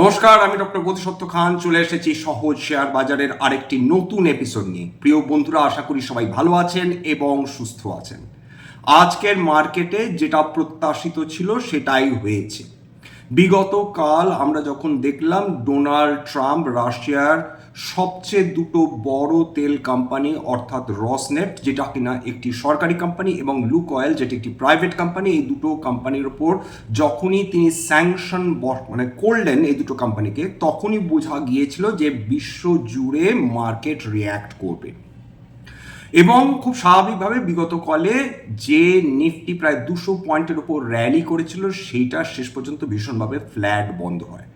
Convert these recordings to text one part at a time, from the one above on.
নমস্কার, আমি ডক্টর বোধিসত্ত্ব খান। চলে এসেছি সহজ শেয়ার বাজারের আরেকটি নতুন এপিসোড নিয়ে। প্রিয় বন্ধুরা, আশা করি সবাই ভালো আছেন এবং সুস্থ আছেন। আজকের মার্কেটে যেটা প্রত্যাশিত ছিল, সেটাই হয়েছে। বিগত কাল আমরা যখন দেখলাম ডোনাল্ড ট্রাম্প, রাশিয়ার সবচেয়ে দুটো বড় তেল কোম্পানি অর্থাৎ রসনেট, যেটা কিনা একটি সরকারি কোম্পানি এবং লুক অয়েল যেটি একটি প্রাইভেট কোম্পানি এই দুটো কোম্পানির ওপর যখনই তিনি স্যাংশন মানে করলেন এই দুটো কোম্পানিকে তখনই বোঝা গিয়েছিল যে বিশ্ব জুড়ে মার্কেট রিয়্যাক্ট করবে। এবং খুব স্বাভাবিকভাবে বিগত কলে যে নিফটি প্রায় দুশো পয়েন্টের উপর র্যালি করেছিল, সেইটা শেষ পর্যন্ত ভীষণভাবে ফ্ল্যাট বন্ধ হয়।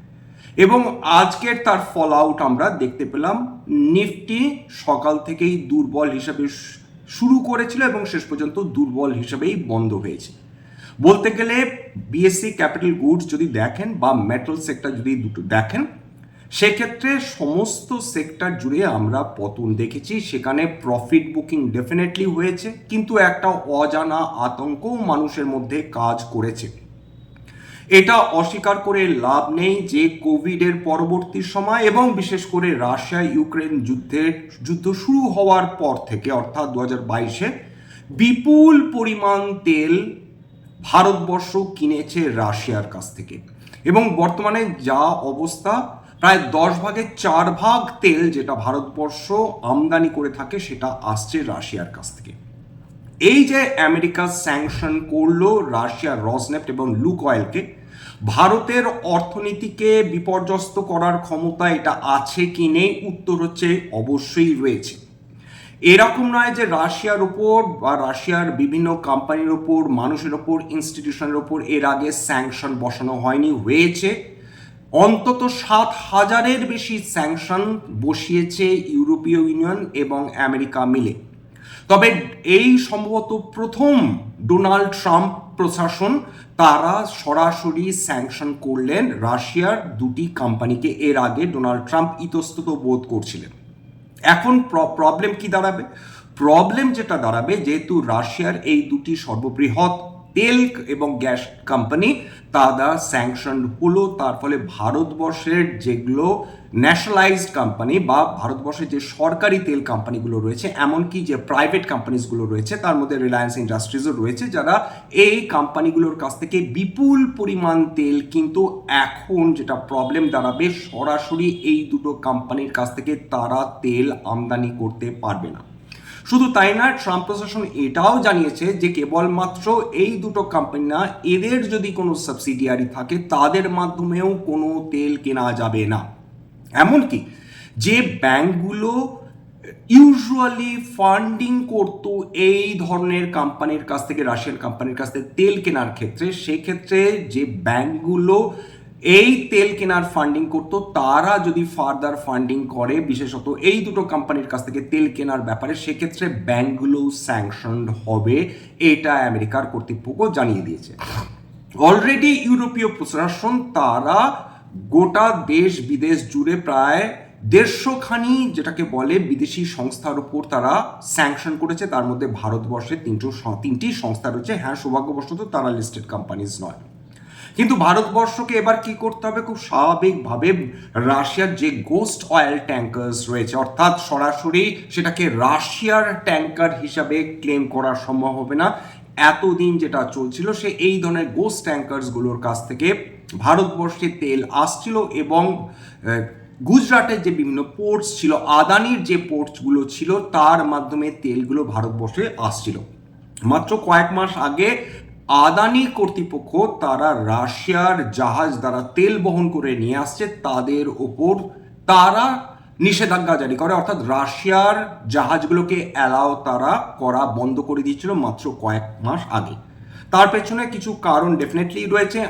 এবং আজকের তার ফল আউট আমরা দেখতে পেলাম। নিফটি সকাল থেকেই দুর্বল হিসাবে শুরু করেছিল এবং শেষ পর্যন্ত দুর্বল হিসাবেই বন্ধ হয়েছে। বলতে গেলে বিএসসি ক্যাপিটাল গুডস যদি দেখেন বা মেটাল সেক্টর যদি দুটো দেখেন, সেক্ষেত্রে সমস্ত সেক্টর জুড়ে আমরা পতন দেখেছি। সেখানে প্রফিট বুকিং ডেফিনেটলি হয়েছে, কিন্তু একটা অজানা আতঙ্কও মানুষের মধ্যে কাজ করেছে। এটা অস্বীকার করে লাভ নেই যে কোভিডের পরবর্তী সময় এবং বিশেষ করে রাশিয়া ইউক্রেন যুদ্ধের যুদ্ধ শুরু হওয়ার পর থেকে, অর্থাৎ দু হাজার বাইশে, বিপুল পরিমাণ তেল ভারতবর্ষ কিনেছে রাশিয়ার কাছ থেকে। এবং বর্তমানে যা অবস্থা, প্রায় দশ ভাগের চার ভাগ তেল যেটা ভারতবর্ষ আমদানি করে থাকে, সেটা আসছে রাশিয়ার কাছ থেকে। এই যে আমেরিকা স্যাংশন করল রাশিয়ার রসনেফট এবং লুক অয়েলকে ভারতের অর্থনীতিকে বিপর্যস্ত করার ক্ষমতা এটা আছে কি নেই? উত্তর হচ্ছে অবশ্যই রয়েছে। এরকম নয় যে রাশিয়ার ওপর বা রাশিয়ার বিভিন্ন কোম্পানির ওপর মানুষের ওপর ইনস্টিটিউশনের ওপর এর আগে স্যাংশন বসানো হয়নি, হয়েছে। অন্তত সাত হাজারের বেশি স্যাংশন বসিয়েছে ইউরোপীয় ইউনিয়ন এবং আমেরিকা মিলে। তবে এই সম্ভবত প্রথম ডোনাল্ড ট্রাম্প প্রশাসন তারা সরাসরি স্যাংশন করলেন রাশিয়ার দুটি কোম্পানিকে। এর আগে ডোনাল্ড ট্রাম্প ইতস্তত বোধ করছিলেন। এখন প্রবলেম কি দাঁড়াবে? প্রবলেম যেটা দাঁড়াবে, যেহেতু রাশিয়ার এই দুটি সর্ববৃহৎ তেল এবং গ্যাস কোম্পানি তারা স্যাংশন হলো। তার ফলে ভারতবর্ষের যেগুলো ন্যাশনালাইজড কোম্পানি বা ভারতবর্ষের যে সরকারি তেল কোম্পানিগুলো রয়েছে, এমনকি যে প্রাইভেট কোম্পানিজগুলো রয়েছে, তার মধ্যে রিলায়েন্স ইন্ডাস্ট্রিজও রয়েছে, যারা এই কোম্পানিগুলোর কাছ থেকে বিপুল পরিমাণ তেল কিন্তু এখন যেটা প্রবলেম দাঁড়াবে, সরাসরি এই দুটো কোম্পানির কাছ থেকে তারা তেল আমদানি করতে পারবে না। শুধু তাই না ট্রাম্প প্রশাসন এটাও জানিয়েছে যে কেবলমাত্র এই দুটো কোম্পানি না, এদের যদি কোনো সাবসিডিয়ারি থাকে, তাদের মাধ্যমেও কোনো তেল কেনা যাবে না। এমনকি যে ব্যাংকগুলো ইউজুয়ালি ফান্ডিং করত এই ধরনের কোম্পানির কাছ থেকে রাশিয়ান কোম্পানির কাছ থেকে তেল কেনার ক্ষেত্রে, সেক্ষেত্রে যে ব্যাংকগুলো এই তেল কেনার ফান্ডিং করত, তারা যদি ফার্দার ফান্ডিং করে, বিশেষত এই দুটো কোম্পানির কাছ থেকে তেল কেনার ব্যাপারে, সেক্ষেত্রে ব্যাংকগুলো স্যাংশনড হবে, এটা আমেরিকার কর্তৃপক্ষ জানিয়ে দিয়েছে। অলরেডি ইউরোপীয় প্রশাসন, তারা গোটা দেশ, বিদেশ জুড়ে প্রায় দেড়শো খানি যেটাকে বলে বিদেশি সংস্থার উপর তারা স্যাংশন করেছে। তার মধ্যে ভারতবর্ষের তিনশো তিনটি সংস্থা রয়েছে। হ্যাঁ সৌভাগ্যবশত তারা লিস্টেড কোম্পানিজ নয়। কিন্তু ভারতবর্ষকে এবার কি করতে হবে? খুব স্বাভাবিকভাবে রাশিয়ার যে গোস্ট অয়েল ট্যাঙ্কার্স রয়েছে, অর্থাৎ সরাসরি সেটাকে রাশিয়ার ট্যাঙ্কার হিসাবে ক্লেম করা সম্ভব হবে না। এতদিন যেটা চলছিল, সে এই ধরনের গোস্ট ট্যাঙ্কার্সগুলোর কাছ থেকে ভারতবর্ষে তেল আসছিল এবং গুজরাটের যে বিভিন্ন পোর্টস ছিল, আদানির যে পোর্টসগুলো ছিল, তার মাধ্যমে তেলগুলো ভারতবর্ষে আসছিল। মাত্র কয়েক মাস আগে আদানি কর্তৃপক্ষ তারা রাশিয়ার জাহাজ দ্বারা তেল বহন করে নিয়ে আসছে, তাদের ওপর তারা নিষেধাজ্ঞা জারি করে। অর্থাৎ রাশিয়ার জাহাজগুলোকে অ্যালাও তারা করা বন্ধ করে দিয়েছিল মাত্র কয়েক মাস আগে। তার পেছনে কিছু কারণ ডেফিনেটলি রয়েছে।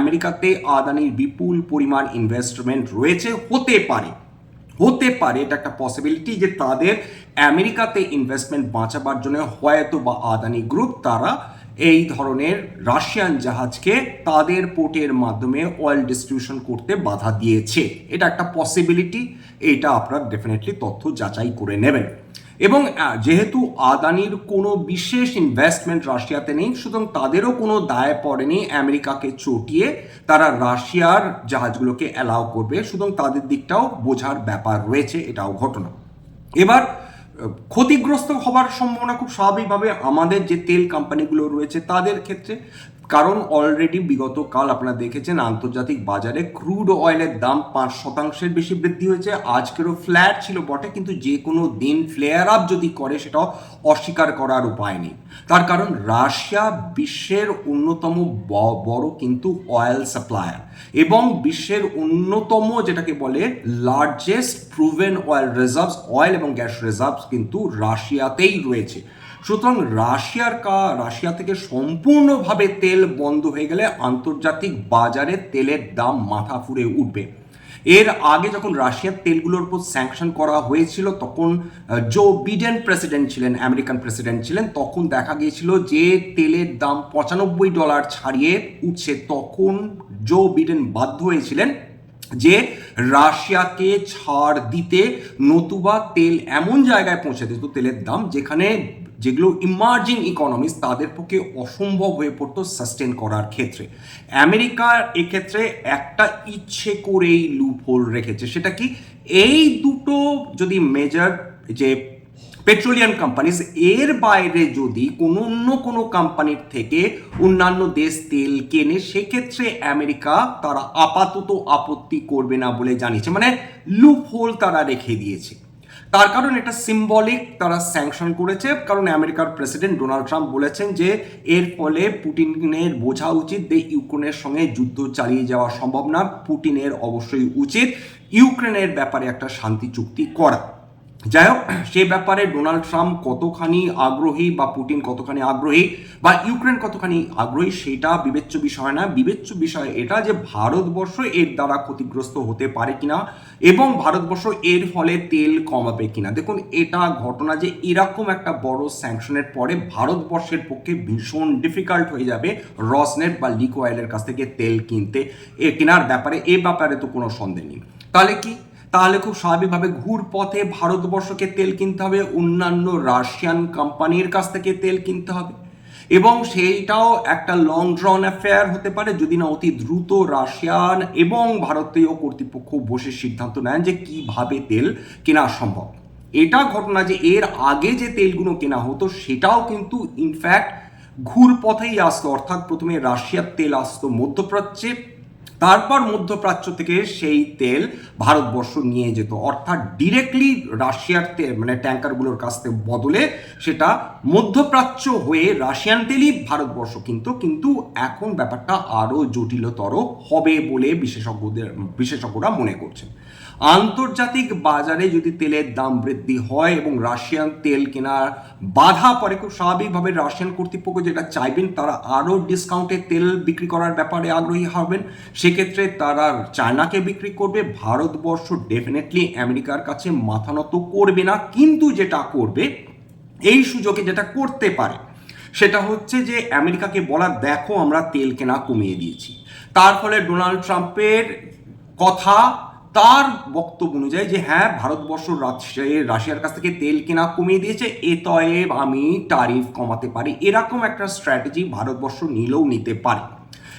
আমেরিকাতে আদানির বিপুল পরিমাণ ইনভেস্টমেন্ট রয়েছে। হতে পারে হতে পারে এটা একটা পসিবিলিটি যে তাদের আমেরিকাতে ইনভেস্টমেন্ট বাঁচাবার জন্য হয়তো বা আদানি গ্রুপ তারা এই ধরনের রাশিয়ান জাহাজকে তাদের পোর্টের মাধ্যমে অয়েল ডিস্ট্রিবিউশন করতে বাধা দিয়েছে। এটা একটা পসিবিলিটি এটা আপনারা ডেফিনেটলি তথ্য যাচাই করে নেবেন। এবং যেহেতু আদানির কোনো বিশেষ ইনভেস্টমেন্ট রাশিয়াতে নেই, সুতরাং তাদেরও কোনো দায় পড়েনি আমেরিকাকে চটিয়ে তারা রাশিয়ার জাহাজগুলোকে অ্যালাউ করবে, সুতরাং তাদের দিকটাও বোঝার ব্যাপার রয়েছে, এটাও ঘটনা। এবার ক্ষতিগ্রস্ত হবার সম্ভাবনা খুব স্বাভাবিকভাবে আমাদের যে তেল কোম্পানিগুলো রয়েছে তাদের ক্ষেত্রে কারণ অলরেডি বিগত কাল আপনারা দেখেছেন আন্তর্জাতিক বাজারে ক্রুড অয়েলের দাম পাঁচ শতাংশের বেশি বৃদ্ধি হয়েছে। আজকেরও ফ্ল্যাট ছিল বটে, কিন্তু যে কোনো দিন ফ্লেয়ার আপ যদি করে সেটাও অস্বীকার করার উপায় নেই। তার কারণ রাশিয়া বিশ্বের অন্যতম বড় কিন্তু অয়েল সাপ্লায়ার এবং বিশ্বের অন্যতম যেটাকে বলে largest proven oil reserves oil এবং গ্যাস রিজার্ভস কিন্তু রাশিয়াতেই রয়েছে। সুতরাং রাশিয়ার কা, রাশিয়া থেকে সম্পূর্ণভাবে তেল বন্ধ হয়ে গেলে আন্তর্জাতিক বাজারে তেলের দাম মাথা ফুরে উঠবে। এর আগে যখন রাশিয়ার তেলগুলোর উপর স্যাংশন করা হয়েছিল, তখন জো বিডেন প্রেসিডেন্ট ছিলেন আমেরিকান প্রেসিডেন্ট ছিলেন, তখন দেখা গিয়েছিল যে তেলের দাম পঁচানব্বই ডলার ছাড়িয়ে উঠছে। তখন জো বিডেন বাধ্য হয়েছিলেন যে রাশিয়াকে ছাড় দিতে, নতুবা তেল এমন জায়গায় পৌঁছে দিত। তেলের দাম যেখানে যেগুলো ইমার্জিং ইকোনমিস তাদের পক্ষে অসম্ভব হয়ে পড়তো সাস্টেন করার ক্ষেত্রে। আমেরিকার এক্ষেত্রে একটা ইচ্ছে করেই লুপ হোল রেখেছে। সেটা কি? এই দুটো যদি মেজর যে পেট্রোলিয়াম কোম্পানিজ এর বাইরে যদি কোনো অন্য কোনো কোম্পানির থেকে অন্যান্য দেশ তেল কেনে, সেক্ষেত্রে আমেরিকা তারা আপাতত আপত্তি করবে না বলে জানিয়েছে। মানে লুপ হোল তারা রেখে দিয়েছে। তার কারণ এটা সিম্বলিক তারা স্যাংশন করেছে, কারণ আমেরিকার প্রেসিডেন্ট ডোনাল্ড ট্রাম্প বলেছেন যে এর ফলে পুটিনের বোঝা উচিত যে ইউক্রেনের সঙ্গে যুদ্ধ চালিয়ে যাওয়া সম্ভব না পুটিনের অবশ্যই উচিত ইউক্রেনের ব্যাপারে একটা শান্তি চুক্তি করা। যাই হোক, সে ব্যাপারে ডোনাল্ড ট্রাম্প কতখানি আগ্রহী বা পুটিন কতখানি আগ্রহী বা ইউক্রেন কতখানি আগ্রহী, সেটা বিবেচ্য বিষয় না। বিবেচ্য বিষয় এটা যে ভারতবর্ষ এর দ্বারা ক্ষতিগ্রস্ত হতে পারে কিনা এবং ভারতবর্ষ এর ফলে তেল কমাবে কিনা। দেখুন, এটা ঘটনা যে এরকম একটা বড় স্যাংশনের পরে ভারতবর্ষের পক্ষে ভীষণ ডিফিকাল্ট হয়ে যাবে রসনেট বা লিক অয়েলের কাছ থেকে তেল কিনতে। এ কেনার ব্যাপারে, এ ব্যাপারে তো কোনো সন্দেহ নেই। তাহলে কি? তাহলে খুব স্বাভাবিকভাবে ঘুর পথে ভারতবর্ষকে তেল কিনতে হবে, অন্যান্য রাশিয়ান কোম্পানির কাছ থেকে তেল কিনতে হবে। এবং সেইটাও একটা লং ড্রন অ্যাফেয়ার হতে পারে যদি না অতি দ্রুত রাশিয়ান এবং ভারতীয় কর্তৃপক্ষ বসে সিদ্ধান্ত নেন যে কীভাবে তেল কেনা সম্ভব। এটা ঘটনা যে এর আগে যে তেলগুলো কেনা হতো, সেটাও কিন্তু ইনফ্যাক্ট ঘুর পথেই আসতো। অর্থাৎ প্রথমে রাশিয়ার তেল আসতো মধ্যপ্রাচ্যে তারপর মধ্যপ্রাচ্য থেকে সেই তেল ভারতবর্ষ নিয়ে যেত। অর্থাৎ ডিরেক্টলি রাশিয়ার তেল মানে ট্যাঙ্কারগুলোর কাছ থেকে বদলে সেটা মধ্যপ্রাচ্য হয়ে রাশিয়ান তেলই ভারতবর্ষ কিন্তু। কিন্তু এখন ব্যাপারটা আরও জটিলতর হবে বলে বিশেষজ্ঞদের, বিশেষজ্ঞরা মনে করছেন। আন্তর্জাতিক বাজারে যদি তেলের দাম বৃদ্ধি হয় এবং রাশিয়ান তেল কেনার বাধা পড়ে, খুব স্বাভাবিকভাবে রাশিয়ান কর্তৃপক্ষ যেটা চাইবেন, তারা আরও ডিসকাউন্টে তেল বিক্রি করার ব্যাপারে আগ্রহী হবেন। সেক্ষেত্রে তারা চায়নাকে বিক্রি করবে। ভারতবর্ষ ডেফিনেটলি আমেরিকার কাছে মাথা নত করবে না, কিন্তু যেটা করবে, এই সুযোগে যেটা করতে পারে, সেটা হচ্ছে যে আমেরিকাকে বলা, দেখো, আমরা তেল কেনা কমিয়ে দিয়েছি। তার ফলে ডোনাল্ড ট্রাম্পের কথা তার বক্তব্য অনুযায়ী যে হ্যাঁ ভারতবর্ষ রাশিয়া- রাশিয়ার কাছ থেকে তেল কেনা কমিয়ে দিয়েছে, এ এতএব আমি টারিফ কমাতে পারি। এরকম একটা স্ট্র্যাটেজি ভারতবর্ষ নিলেও নিতে পারে।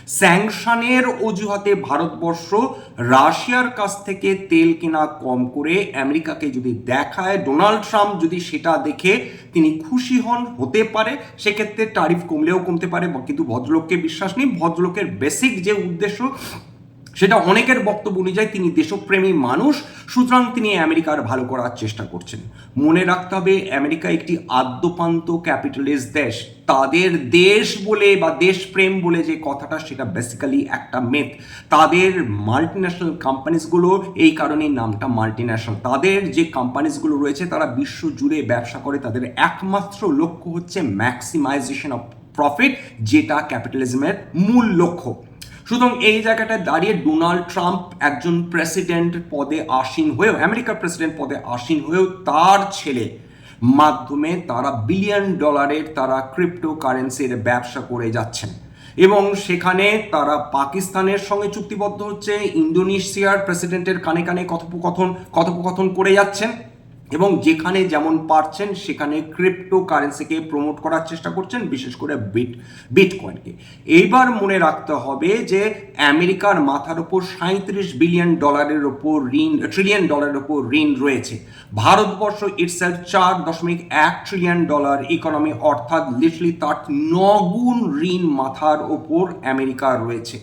স্যাংশনের অজুহাতে ভারতবর্ষ রাশিয়ার কাছ থেকে তেল কেনা কম করে আমেরিকাকে যদি দেখায়, ডোনাল্ড ট্রাম্প যদি সেটা দেখে তিনি খুশি হন, হতে পারে। সেক্ষেত্রে টারিফ কমলেও কমতে পারে, কিন্তু ভদ্রলোককে বিশ্বাস নেই। ভদ্রলোকের বেসিক যে উদ্দেশ্য সেটা অনেকের বক্তব্য অনুযায়ী তিনি দেশপ্রেমী মানুষ, সুতরাং তিনি আমেরিকার ভালো করার চেষ্টা করছেন। মনে রাখতে হবে, আমেরিকা একটি আদ্যপান্ত ক্যাপিটালিস্ট দেশ। তাদের দেশ বলে বা দেশপ্রেম বলে যে কথাটা, সেটা বেসিক্যালি একটা মেথ তাদের মাল্টি ন্যাশনাল কোম্পানিজগুলো এই কারণেই নামটা মাল্টি ন্যাশনাল তাদের যে কোম্পানিজগুলো রয়েছে, তারা বিশ্ব জুড়ে ব্যবসা করে। তাদের একমাত্র লক্ষ্য হচ্ছে ম্যাক্সিমাইজেশন অফ প্রফিট যেটা ক্যাপিটালিজমের মূল লক্ষ্য। সুতরাং এই জায়গাটায় দাঁড়িয়ে ডোনাল্ড ট্রাম্প একজন প্রেসিডেন্ট পদে আসীন হয়েও, আমেরিকার প্রেসিডেন্ট পদে আসীন হয়েও তার ছেলে মাধ্যমে তারা বিলিয়ন ডলারের তারা ক্রিপ্টো কারেন্সির ব্যবসা করে যাচ্ছেন। এবং সেখানে তারা পাকিস্তানের সঙ্গে চুক্তিবদ্ধ হচ্ছে, ইন্দোনেশিয়ার প্রেসিডেন্টের কানে কানে কথোপকথন কথোপকথন করে যাচ্ছেন। এবং যেখানে যেমন পারছেন, সেখানে ক্রিপ্টো কারেন্সিকে প্রমোট করার চেষ্টা করছেন, বিশেষ করে বিট বিটকয়েনকে এইবার মনে রাখতে হবে যে, আমেরিকার মাথার ওপর সাঁত্রিশ বিলিয়ন ডলারের ওপর ঋণ ট্রিলিয়ন ডলারের ওপর ঋণ রয়েছে। ভারতবর্ষ ইটসেলফ চার দশমিক এক ট্রিলিয়ন ডলার ইকোনমি অর্থাৎ লিটলি তার নগুণ ঋণ মাথার ওপর আমেরিকার রয়েছে।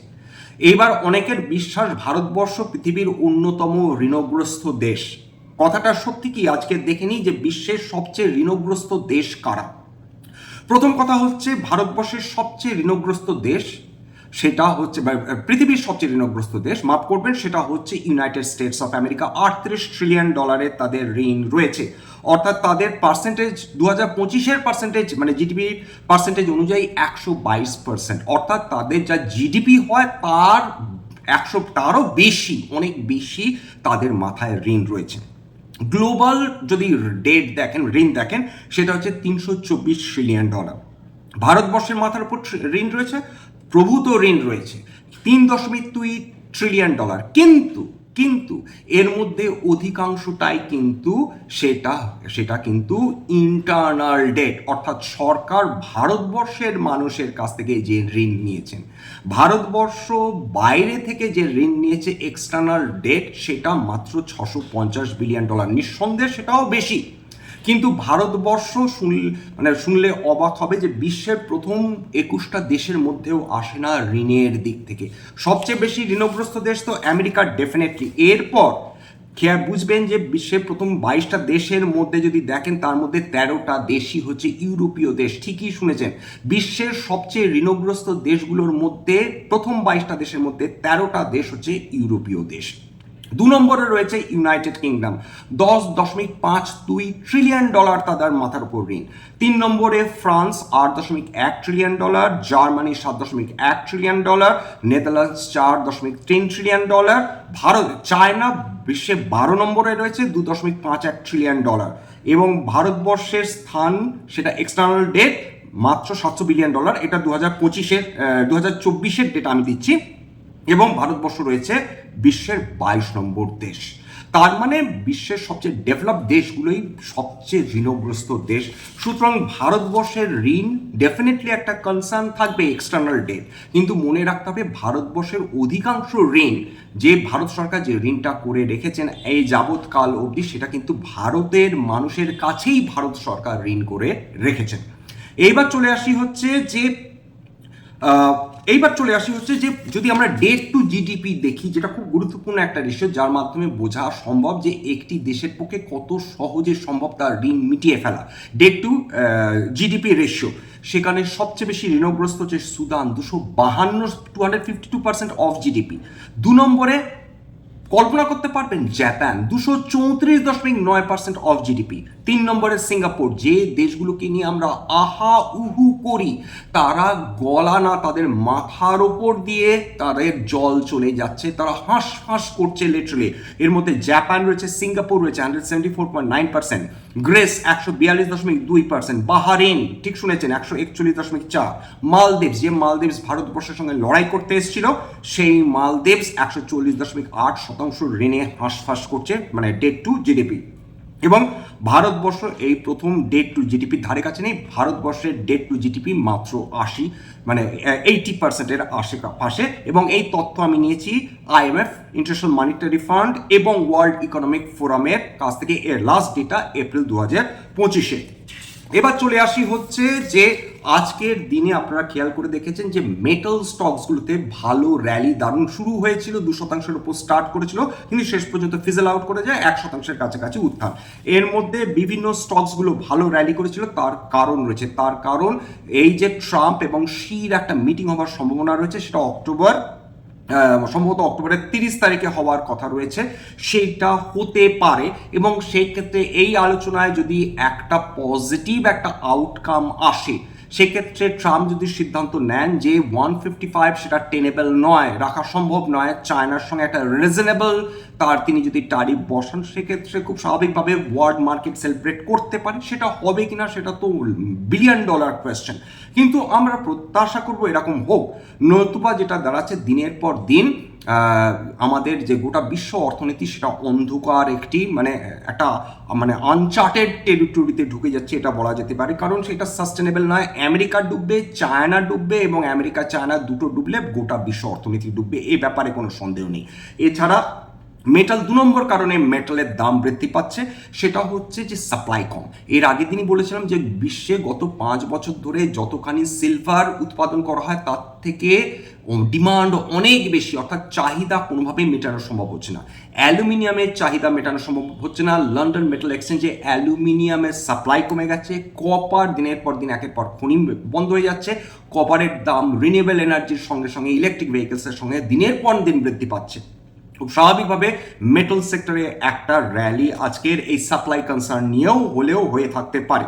এবার অনেকের বিশ্বাস, ভারতবর্ষ পৃথিবীর অন্যতম ঋণগ্রস্ত দেশ। কথাটা সত্যি কি? আজকে দেখে নিই যে বিশ্বের সবচেয়ে ঋণগ্রস্ত দেশ কারা। প্রথম কথা হচ্ছে ভারতবর্ষের সবচেয়ে ঋণগ্রস্ত দেশ, সেটা হচ্ছে পৃথিবীর সবচেয়ে ঋণগ্রস্ত দেশ, মাফ করবেন, সেটা হচ্ছে ইউনাইটেড স্টেটস অফ আমেরিকা আটত্রিশ ট্রিলিয়ন ডলারের তাদের ঋণ রয়েছে। অর্থাৎ তাদের পার্সেন্টেজ দু হাজার পঁচিশের পার্সেন্টেজ মানে জিডিপি পার্সেন্টেজ অনুযায়ী একশো বাইশ পার্সেন্ট অর্থাৎ তাদের যা জিডিপি হয়, তার একশো, তারও বেশি, অনেক বেশি তাদের মাথায় ঋণ রয়েছে। গ্লোবাল যদি ডেট দেখেন, ঋণ দেখেন, সেটা হচ্ছে তিনশো চব্বিশ ট্রিলিয়ন ডলার ভারতবর্ষের মাথার উপর ঋণ রয়েছে, প্রভূত ঋণ রয়েছে, তিন দশমিক দুই ট্রিলিয়ন ডলার কিন্তু কিন্তু এর মধ্যে অধিকাংশটাই কিন্তু সেটা সেটা কিন্তু ইন্টারনাল ডেট অর্থাৎ সরকার ভারতবর্ষের মানুষের কাছ থেকে যে ঋণ নিয়েছেন। ভারতবর্ষ বাইরে থেকে যে ঋণ নিয়েছে এক্সটার্নাল ডেট সেটা মাত্র ছশো পঞ্চাশ বিলিয়ন ডলার নিঃসন্দেহে সেটাও বেশি। কিন্তু ভারতবর্ষ শুন মানে শুনলে অবাক হবে যে বিশ্বের প্রথম একুশটা দেশের মধ্যেও আসে না ঋণের দিক থেকে। সবচেয়ে বেশি ঋণগ্রস্ত দেশ তো আমেরিকা ডেফিনেটলি এরপর খেয়া, বুঝবেন যে বিশ্বের প্রথম বাইশটা দেশের মধ্যে যদি দেখেন, তার মধ্যে তেরোটা দেশই হচ্ছে ইউরোপীয় দেশ। ঠিকই শুনেছেন। বিশ্বের সবচেয়ে ঋণগ্রস্ত দেশগুলোর মধ্যে, প্রথম বাইশটা দেশের মধ্যে তেরোটা দেশ হচ্ছে ইউরোপীয় দেশ। দু নম্বরে রয়েছে ইউনাইটেড কিংডম। দশ দশমিক পাঁচ দুই ট্রিলিয়ন ডলার তাদের মাথার উপর ঋণ। তিন নম্বরে ফ্রান্স, আট দশমিক এক ট্রিলিয়ন ডলার জার্মানি সাত দশমিক এক ট্রিলিয়ন ডলার নেদারল্যান্ডস চার দশমিক তিন ট্রিলিয়ন ডলার ভারত, চায়না বিশ্বে বারো নম্বরে রয়েছে দু দশমিক পাঁচ এক ট্রিলিয়ন ডলার এবং ভারতবর্ষের স্থান, সেটা এক্সটার্নাল ডেট মাত্র সাতশো বিলিয়ন ডলার এটা দু হাজার পঁচিশের দু হাজার চব্বিশের ডেটা আমি দিচ্ছি। এবং ভারতবর্ষ রয়েছে বিশ্বের বাইশ নম্বর দেশ। তার মানে বিশ্বের সবচেয়ে ডেভেলপ দেশগুলোই সবচেয়ে ঋণগ্রস্ত দেশ। সুতরাং ভারতবর্ষের ঋণ ডেফিনেটলি একটা কনসার্ন থাকবে এক্সটার্নাল ডেট কিন্তু মনে রাখতে হবে ভারতবর্ষের অধিকাংশ ঋণ, যে ভারত সরকার যে ঋণটা করে রেখেছেন এই যাবৎকাল অবধি, সেটা কিন্তু ভারতের মানুষের কাছেই ভারত সরকার ঋণ করে রেখেছেন। এইবার চলে আসি হচ্ছে যে এইবার চলে আসি হচ্ছে যে যদি আমরা ডেট টু জিডিপি দেখি, যেটা খুব গুরুত্বপূর্ণ একটা রেশিও যার মাধ্যমে বোঝা সম্ভব যে একটি দেশের পক্ষে কত সহজে সম্ভব তার ঋণ মিটিয়ে ফেলা। ডেট টু জিডিপি রেশিও সেখানে সবচেয়ে বেশি ঋণগ্রস্ত হচ্ছে সুদান, দুশো বাহান্ন two hundred fifty two percent of GDP দু নম্বরে কল্পনা করতে পারবেন, জাপান, দুশো চৌত্রিশ দশমিক নয় পার্সেন্ট অফ জিডিপি তিন নম্বরে সিঙ্গাপুর, যে দেশগুলোকে নিয়ে আমরা আহা উহু করি, তারা গলা না তাদের মাথার ওপর দিয়ে তাদের জল চলে যাচ্ছে, তারা হাঁস হাঁস করছে লিটারালি এর মধ্যে জাপান রয়েছে, সিঙ্গাপুর রয়েছে hundred seventy four point nine percent Greece একশো বিয়াল্লিশ দশমিক দুই পার্সেন্ট বাহারেন, ঠিক শুনেছেন, একশো একচল্লিশ দশমিক চার। মালদ্বীপস, যে মালদ্বীপস ভারতবর্ষের সঙ্গে লড়াই করতে এসেছিল, সেই মালদ্বীপস একশো চল্লিশ দশমিক আট শতাংশ ঋণে হাঁসফাঁস করছে মানে ডেট টু জিডিপি এবং ভারতবর্ষ এই প্রথম ডেট টু জিডিপির ধারে কাছে নেই, ভারতবর্ষের ডেট টু জিডিপি মাত্র আশি মানে এইটি পার্সেন্টের আশে পাশে। এবং এই তথ্য আমি নিয়েছি আইএমএফ ইন্টারন্যাশনাল মানিটারি ফান্ড এবং ওয়ার্ল্ড ইকোনমিক ফোরামের কাছ থেকে, এর লাস্ট ডেটা এপ্রিল দু হাজার পঁচিশে। এবার চলে আসি হচ্ছে যে আজকের দিনে আপনারা খেয়াল করে দেখেছেন যে মেটাল স্টকসগুলোতে ভালো র্যালি দারুণ শুরু হয়েছিল, দু শতাংশের উপর স্টার্ট করেছিল, কিন্তু শেষ পর্যন্ত ফিজেল আউট করে যায়, এক শতাংশের কাছাকাছি উত্থান। এর মধ্যে বিভিন্ন স্টকসগুলো ভালো র্যালি করেছিল, তার কারণ রয়েছে, তার কারণ এই যে ট্রাম্প এবং শির একটা মিটিং হওয়ার সম্ভাবনা রয়েছে, সেটা অক্টোবর সম্ভবত অক্টোবরের তিরিশ তারিখে হওয়ার কথা রয়েছে, সেইটা হতে পারে এবং সেই ক্ষেত্রে এই আলোচনায় যদি একটা পজিটিভ একটা আউটকাম আসে সেক্ষেত্রে ট্রাম্প যদি সিদ্ধান্ত নেন যে ওয়ান ফিফটি ফাইভ সেটা টেনেবল নয়, রাখা সম্ভব নয়, চায়নার সঙ্গে একটা রিজনেবল তার তিনি যদি টারিফ বসান, সেক্ষেত্রে খুব স্বাভাবিকভাবে ওয়ার্ল্ড মার্কেট সেলিব্রেট করতে পারে। সেটা হবে কিনা সেটা তো বিলিয়ন ডলার কোয়েশ্চেন কিন্তু আমরা প্রত্যাশা করব এরকম হোক। নতুবা যেটা দাঁড়াচ্ছে দিনের পর দিন আমাদের যে গোটা বিশ্ব অর্থনীতি সেটা অন্ধকার একটি মানে একটা মানে আনচার্টেড টেরিটরিতে ঢুকে যাচ্ছে এটা বলা যেতে পারে। কারণ সেটা সাস্টেনেবল নয়। আমেরিকা ডুববে, চায়না ডুববে এবং আমেরিকা চায়না দুটো ডুবলে গোটা বিশ্ব অর্থনীতি ডুববে। এ ব্যাপারে কোনো সন্দেহ নেই। এছাড়া মেটাল দু নম্বর কারণে মেটালের দাম বৃদ্ধি পাচ্ছে, সেটা হচ্ছে যে সাপ্লাই কম। এর আগে তিনি বলেছিলাম যে বিশ্বে গত পাঁচ বছর ধরে যতখানি সিলভার উৎপাদন করা হয়, তার থেকে ডিমান্ড অনেক বেশি, অর্থাৎ চাহিদা কোনোভাবেই মেটানো সম্ভব হচ্ছে না। অ্যালুমিনিয়ামের চাহিদা মেটানো সম্ভব হচ্ছে না। লন্ডন মেটাল এক্সচেঞ্জে অ্যালুমিনিয়ামের সাপ্লাই কমে গেছে কপার দিনের পর দিন একের পর খনি বন্ধ হয়ে যাচ্ছে কপারের দাম রিনিউয়েবল এনার্জির সঙ্গে সঙ্গে ইলেকট্রিক ভেহিকেলসের সঙ্গে দিনের পর দিন বৃদ্ধি পাচ্ছে। স্বাভাবিকভাবে মেটাল সেক্টরে একটা র্যালি আজকের এই সাপ্লাই কনসার্ন নিয়েও হলেও হয়ে থাকতে পারে।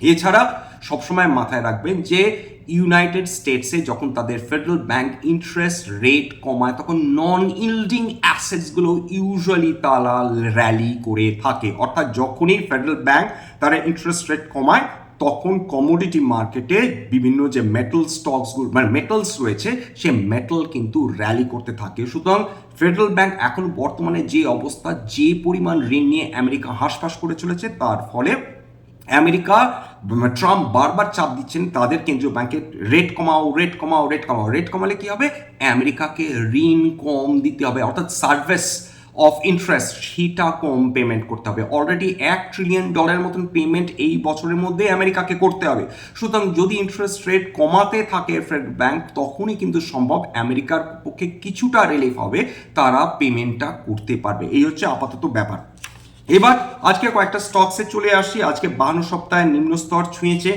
এছাড়া সবসময় মাথায় রাখবেন যে ইউনাইটেড স্টেটসে যখন তাদের ফেডারেল ব্যাংক ইন্টারেস্ট রেট কমায়, তখন নন ইল্ডিং অ্যাসেটসগুলো ইউজুয়ালি তারা র্যালি করে থাকে। অর্থাৎ যখনই ফেডারেল ব্যাংক তারা ইন্টারেস্ট রেট কমায় তখন কমোডিটি মার্কেটে বিভিন্ন যে মেটাল স্টকসগুলো মানে মেটালস রয়েছে, সে মেটাল কিন্তু র্যালি করতে থাকে। সুতরাং ফেডারেল ব্যাংক এখন বর্তমানে যে অবস্থা, যে পরিমাণ ঋণ নিয়ে আমেরিকা হাঁসফাঁস করে চলেছে, তার ফলে আমেরিকা ট্রাম্প বারবার চাপ দিচ্ছেন, তাদের কেন্দ্রীয় ব্যাংকের রেট কমাও রেট কমাও রেট কমাও। রেট কমালে কি হবে? আমেরিকাকে ঋণ কম দিতে হবে। অর্থাৎ সার্ভিস অফ ইন্টারেস্ট সেটা কম পেমেন্ট করতে হবে। অলরেডি এক ট্রিলিয়ন ডলারের মতন পেমেন্ট এই বছরের মধ্যে আমেরিকাকে করতে হবে। সুতরাং যদি ইন্টারেস্ট রেট কমাতে থাকে ফেড ব্যাংক তখনই কিন্তু সম্ভব আমেরিকার পক্ষে কিছুটা রিলিফ হবে, তারা পেমেন্টটা করতে পারবে। এই হচ্ছে আপাতত ব্যাপার। এবার আজকে কয়েকটা স্টকসে চলে আসি। আজকে বাহান্ন সপ্তাহে নিম্ন স্তর ছুঁয়েছে।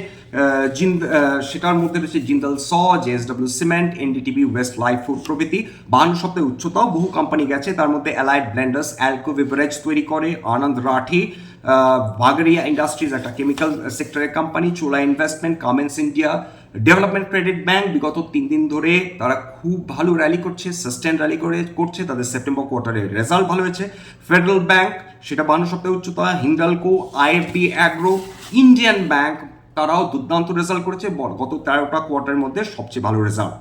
সেটার মধ্যে রয়েছে Jindal saw JSW cement NDTV Westlife life food প্রভৃতি। বাহান্ন সপ্তাহে উচ্চতাও বহু কোম্পানি গেছে। তার মধ্যে অ্যালাইড ব্লেন্ডার্স, অ্যালকো বেভারেজ তৈরি করে, আনন্দ রাঠি। বাগরিয়া ইন্ডাস্ট্রিজ একটা chemical sector company Chola investment Cummins India development credit bank বিগত তিন দিন ধরে তারা খুব ভালো র্যালি করছে সাস্টেন র্যালি করে করছে, তাদের সেপ্টেম্বর কোয়ার্টারের রেজাল্ট ভালো হয়েছে। ফেডারেল ব্যাংক সেটা বান্ন সপ্তাহে উচ্চতা Hindalco IFB agro Indian bank তারাও দুর্দান্ত রেজাল্ট করেছে গত তেরোটা কোয়ার্টারের মধ্যে সবচেয়ে ভালো রেজাল্ট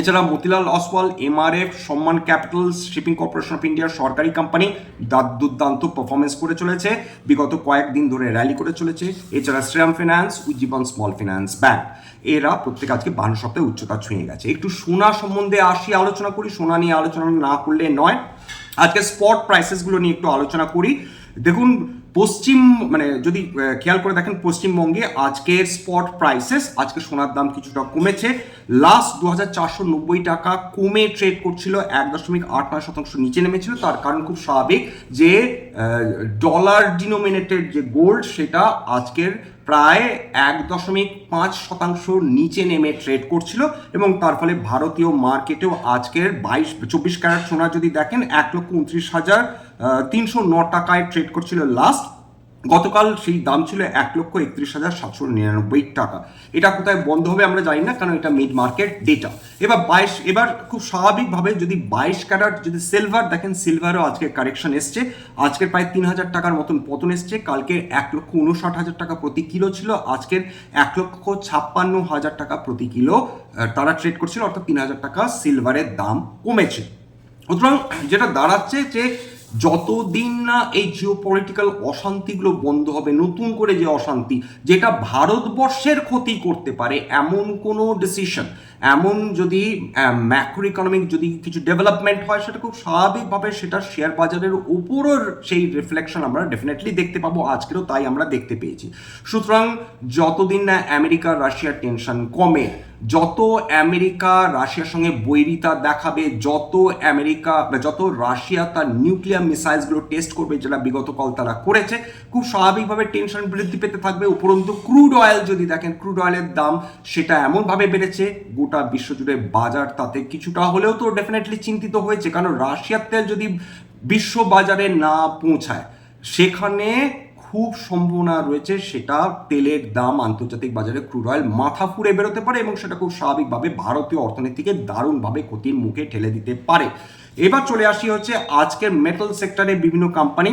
এছাড়া Motilal Oswal, MRF, Sammaan capital, shipping corporation of ইন্ডিয়ার সরকারি কোম্পানি দুর্দান্ত পারফরমেন্স করে চলেছে। বিগত কয়েকদিন ধরে র্যালি করে চলেছে। এছাড়া Shriram finance Ujjivan small finance bank এরা প্রত্যেক আজকে বান্ন সপ্তাহে উচ্চতা ছুঁয়ে গেছে। একটু সোনা সম্বন্ধে আসি, আলোচনা করি। সোনা নিয়ে আলোচনা না করলে নয়। আজকে স্পট প্রাইসেসগুলো নিয়ে একটু আলোচনা করি। দেখুন পশ্চিম মানে যদি খেয়াল করে দেখেন পশ্চিমবঙ্গে আজকের স্পট প্রাইসেস আজকে সোনার দাম কিছুটা কমেছে। লাস্ট দু চারশো নব্বই টাকা কমে ট্রেড করছিল এক দশমিক আট নয় শতাংশ নিচে নেমেছিল। তার কারণ খুব স্বাভাবিক যে ডলার ডিনোমিনেটেড যে গোল্ড সেটা আজকের প্রায় এক দশমিক পাঁচ শতাংশ নিচে নেমে ট্রেড করছিল এবং তার ফলে ভারতীয় মার্কেটেও আজকের বাইশ, চব্বিশ ক্যারেট সোনা যদি দেখেন, এক লক্ষ উনত্রিশ হাজার তিনশো ন টাকায় ট্রেড করছিল লাস্ট গতকাল সেই দাম ছিল এক লক্ষ একত্রিশ হাজার সাতশো নিরানব্বই টাকা। এটা কোথায় বন্ধ হবে আমরা জানি না, কারণ এটা মিড মার্কেট ডেটা এবার বাইশ, এবার খুব স্বাভাবিকভাবে যদি বাইশ ক্যারাট, যদি সিলভার দেখেন সিলভারও আজকে কারেকশন এসছে। আজকের প্রায় তিন হাজার টাকার মতন পতন এসছে। কালকে এক লক্ষ উনষাট হাজার টাকা প্রতি কিলো ছিল। আজকের এক লক্ষ ছাপ্পান্ন হাজার টাকা প্রতি কিলো তারা ট্রেড করছিল। অর্থাৎ তিন হাজার টাকা সিলভারের দাম কমেছে। সুতরাং যেটা দাঁড়াচ্ছে যে যতদিন না এই জিও পলিটিক্যাল অশান্তিগুলো বন্ধ হবে, নতুন করে যে অশান্তি, যেটা ভারতবর্ষের ক্ষতি করতে পারে, এমন কোনো ডিসিশন এমন যদি ম্যাক্রো ইকোনমিক যদি কিছু ডেভেলপমেন্ট হয়, সেটা খুব স্বাভাবিকভাবে সেটা শেয়ার বাজারের উপরও সেই রিফ্লেকশন আমরা ডেফিনেটলি দেখতে পাবো, আজকেরও তাই আমরা দেখতে পেয়েছি। সুতরাং যতদিন না আমেরিকা রাশিয়ার টেনশন কমে যত আমেরিকা রাশিয়ার সঙ্গে বৈরিতা দেখাবে, যত আমেরিকা যত রাশিয়া তার নিউক্লিয়ার মিসাইলসগুলো টেস্ট করবে যেটা বিগত কাল তারা করেছে, খুব স্বাভাবিকভাবে টেনশন বৃদ্ধি পেতে থাকবে। উপরন্তু ক্রুড অয়েল যদি দেখেন, ক্রুড অয়েলের দাম সেটা এমনভাবে বেড়েছে, গোটা বিশ্বজুড়ে বাজার তাতে কিছুটা হলেও তো ডেফিনেটলি চিন্তিত হয়েছে, কারণ রাশিয়ার তেল যদি বিশ্ব বাজারে না পৌঁছায়, সেখানে খুব সম্ভাবনা রয়েছে সেটা তেলের দাম আন্তর্জাতিক বাজারে ক্রুড অয়েল মাথা ফুড়ে বেরোতে পারে এবং সেটা খুব স্বাভাবিকভাবে ভারতীয় অর্থনীতিকে দারুণভাবে ক্ষতির মুখে ঠেলে দিতে পারে। এবার চলে আসি হচ্ছে আজকের মেটাল সেক্টরে বিভিন্ন কোম্পানি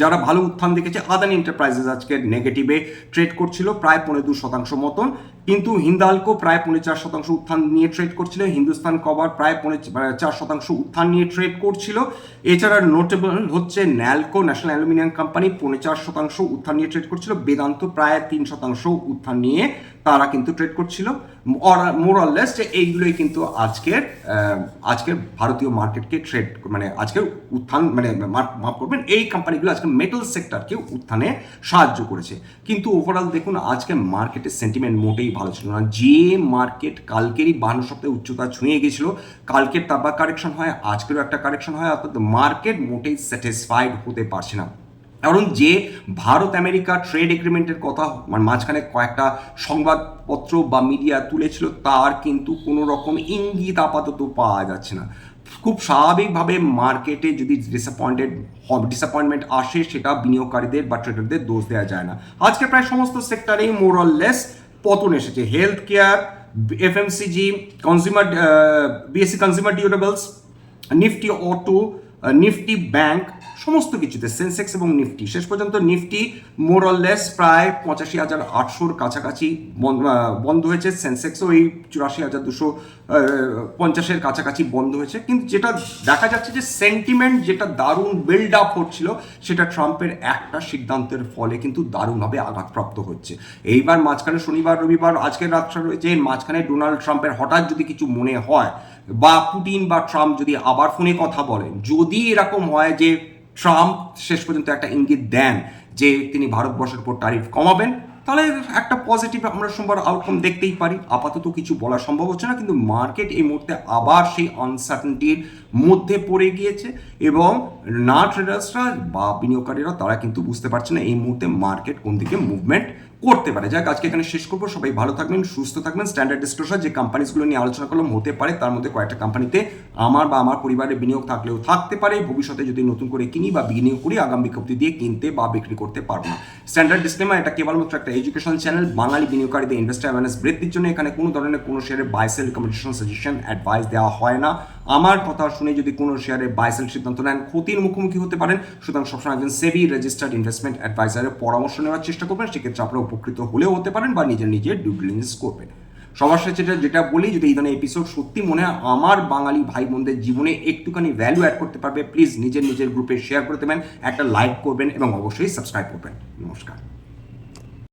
যারা ভালো উত্থান দেখেছে। আদানি এন্টারপ্রাইজেস আজকে নেগেটিভে ট্রেড করছিল, প্রায় পনেরো দু শতাংশ মতন। কিন্তু হিন্দালকো প্রায় পৌনে চার শতাংশ উত্থান নিয়ে ট্রেড করছিল, হিন্দুস্তান কভার প্রায় পৌনে চার শতাংশ উত্থান নিয়ে ট্রেড করছিল। এছাড়া নোটেবল হচ্ছে ন্যালকো ন্যাশনাল অ্যালুমিনিয়াম কোম্পানি পৌনে চার শতাংশ উত্থান নিয়ে ট্রেড করছিল, বেদান্ত প্রায় তিন শতাংশ উত্থান নিয়ে তারা কিন্তু ট্রেড করছিল। মোরাললেস যে এইগুলোই কিন্তু আজকের আজকের ভারতীয় মার্কেটকে ট্রেড মানে আজকের উত্থান মানে মাফ করবেন, এই কোম্পানিগুলো আজকে মেটাল সেক্টরকে উত্থানে সাহায্য করেছে। কিন্তু ওভারঅল দেখুন আজকে মার্কেটের সেন্টিমেন্ট মোটেই ভালো ছিল না। যে মার্কেট কালকেরই বান্ন সপ্তাহে উচ্চতা ছুঁয়ে গেছিল, কালকের তারপর কারেকশন হয়, আজকেরও একটা কারেকশন হয়, অর্থাৎ মার্কেট মোটেই স্যাটিসফাইড হতে পারছে না। কারণ যে ভারত আমেরিকা ট্রেড এগ্রিমেন্টের কথা মানে মাঝখানে কয়েকটা সংবাদপত্র বা মিডিয়া তুলেছিল, তার কিন্তু কোনো রকম ইঙ্গিত আপাতত পাওয়া যাচ্ছে না। খুব স্বাভাবিকভাবে মার্কেটে যদি ডিসঅ্যাপয়েন্টেড ডিসঅ্যাপয়েন্টমেন্ট আসে, সেটা বিনিয়োগকারীদের বা ট্রেডারদের দোষ দেওয়া যায় না। আজকে প্রায় সমস্ত সেক্টরেই মোরাল লেস পতন এসেছে। Health care FMCG consumer BSE consumer durables nifty auto nifty bank সমস্ত কিছুতে সেন্সেক্স এবং নিফটি শেষ পর্যন্ত নিফটি মোরলেস প্রায় পঁচাশি হাজার আটশোর কাছাকাছি বন্ধ হয়েছে। সেন্সেক্সও এই চুরাশি হাজার দুশো পঞ্চাশের কাছাকাছি বন্ধ হয়েছে। কিন্তু যেটা দেখা যাচ্ছে যে সেন্টিমেন্ট যেটা দারুণ বিল্ড আপ হচ্ছিল, সেটা ট্রাম্পের একটা সিদ্ধান্তের ফলে কিন্তু দারুণভাবে আঘাতপ্রাপ্ত হচ্ছে। এইবার মাঝখানে শনিবার, রবিবার, আজকের রাতটা রয়েছে, এর মাঝখানে ডোনাল্ড ট্রাম্পের হঠাৎ যদি কিছু মনে হয়, বা পুটিন বা ট্রাম্প যদি আবার ফোনে কথা বলেন, যদি এরকম হয় যে ট্রাম্প শেষ পর্যন্ত একটা ইঙ্গিত দেন যে তিনি ভারতবর্ষের উপর ট্যারিফ কমাবেন, তাহলে একটা পজিটিভ আমরা সোমবার আউটকাম দেখতেই পারি। আপাতত কিছু বলা সম্ভব হচ্ছে না, কিন্তু মার্কেট এই মুহূর্তে আবার সেই আনসার্টেনটির মধ্যে পড়ে গিয়েছে এবং না ট্রেডার্সরা বা বিনিয়োগকারীরা তারা কিন্তু বুঝতে পারছে না এই মুহূর্তে মার্কেট কোন দিকে মুভমেন্ট করতে পারে। যাক, আজকে এখানে শেষ করব। সবাই ভালো থাকবেন, সুস্থ থাকবেন। স্ট্যান্ডার্ড ডিসক্লোজার যে কোম্পানিসগুলো নিয়ে আলোচনা করলাম, হতে পারে, তার মধ্যে কয়েকটা কোম্পানিতে আমার বা আমার পরিবারের বিনিয়োগ থাকলেও থাকতে পারে। ভবিষ্যতে যদি নতুন করে কিনি বা বিনিয়োগ করি, আগাম বিজ্ঞপ্তি দিয়ে কিনতে বা বিক্রি করতে পারব না। স্ট্যান্ডার্ড ডিসক্লেমার এটা কেবলমাত্র একটা এডুকেশন চ্যানেল বাঙালি বিনিয়োগকারীদের ইনভেস্টার অ্যাওয়ারনেস বৃদ্ধির জন্য এখানে কোনো ধরনের কোনো শেয়ারের বাইসেল রিকমেন্ডেশন সাজেশন অ্যাডভাইস দেওয়া হয় না। আমার কথা শুনে যদি কোনো শেয়ারে বাইসেল সিদ্ধান্ত নেন, ক্ষতির মুখোমুখি হতে পারেন। সুতরাং সবসময় একজন সেবি রেজিস্টার্ড ইনভেস্টমেন্ট অ্যাডভাইজারের পরামর্শ নেওয়ার চেষ্টা করবেন। সেক্ষেত্রে আপনারা উপকৃত হলেও হতে পারেন বা নিজের নিজের ডিউ ডিলিজেন্স করবেন। সবার সাথে যেটা যেটা বলি যদি এই ধরনের এপিসোড সত্যি মনে হয় আমার বাঙালি ভাই বোনদের জীবনে একটুখানি ভ্যালু অ্যাড করতে পারবে। প্লিজ নিজের নিজের গ্রুপে শেয়ার করে দেবেন, একটা লাইক করবেন এবং অবশ্যই সাবস্ক্রাইব করবেন। নমস্কার।